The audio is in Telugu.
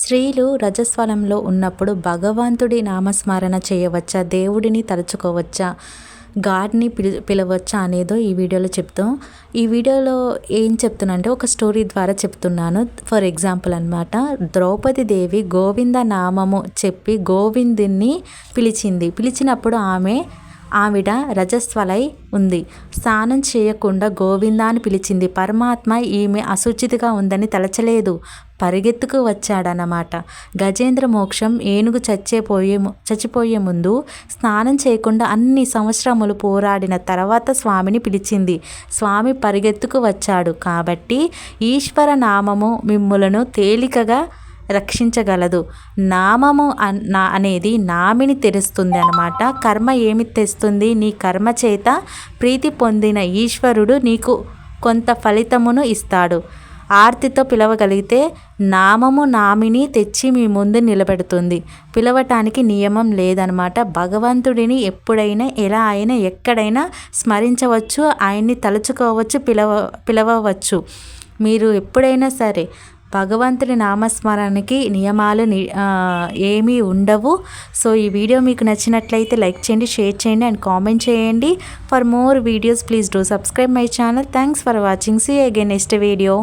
స్త్రీలు రజస్వలంలో ఉన్నప్పుడు భగవంతుడి నామస్మరణ చేయవచ్చా? దేవుడిని తలుచుకోవచ్చా? గాడ్ని పిలి పిలవచ్చా అనేదో ఈ వీడియోలో చెప్తాం ఈ వీడియోలో ఏం చెప్తున్నానంటే ఒక స్టోరీ ద్వారా చెప్తున్నాను. ఫర్ ఎగ్జాంపుల్ అనమాట ద్రౌపది దేవి గోవింద నామము చెప్పి గోవిందుని పిలిచింది. పిలిచినప్పుడు ఆమె ఆవిడ రజస్వలై ఉంది. స్నానం చేయకుండా గోవిందా అని పిలిచింది. పరమాత్మ ఈమె అశుచితిగా ఉందని తలచలేదు. పరిగెత్తుకు వచ్చాడనమాట గజేంద్ర మోక్షం ఏనుగు చచ్చిపోయే చచ్చిపోయే ముందు స్నానం చేయకుండా అన్ని సంవత్సరములు పోరాడిన తర్వాత స్వామిని పిలిచింది. స్వామి పరిగెత్తుకు వచ్చాడు. కాబట్టి ఈశ్వర నామము మిమ్ములను తేలికగా రక్షించగలదు. నామము నా అనేది నామిని తెరుస్తుంది అనమాట కర్మ ఏమి తెస్తుంది? నీ కర్మ చేత ప్రీతి పొందిన ఈశ్వరుడు నీకు కొంత ఫలితమును ఇస్తాడు. ఆర్తితో పిలవగలిగితే నామము నామిని తెచ్చి మీ ముందు నిలబెడుతుంది. పిలవటానికి నియమం లేదనమాట భగవంతుడిని ఎప్పుడైనా ఎలా అయినా ఎక్కడైనా స్మరించవచ్చు ఆయన్ని తలుచుకోవచ్చు పిలవ పిలవవచ్చు. మీరు ఎప్పుడైనా సరే భగవంతుని నామస్మరణకి నియమాలు ఏమీ ఉండవు. సో ఈ వీడియో మీకు నచ్చినట్లయితే లైక్ చేయండి షేర్ చేయండి అండ్ కామెంట్ చేయండి. For more videos please do subscribe my channel. Thanks for watching. See again next video.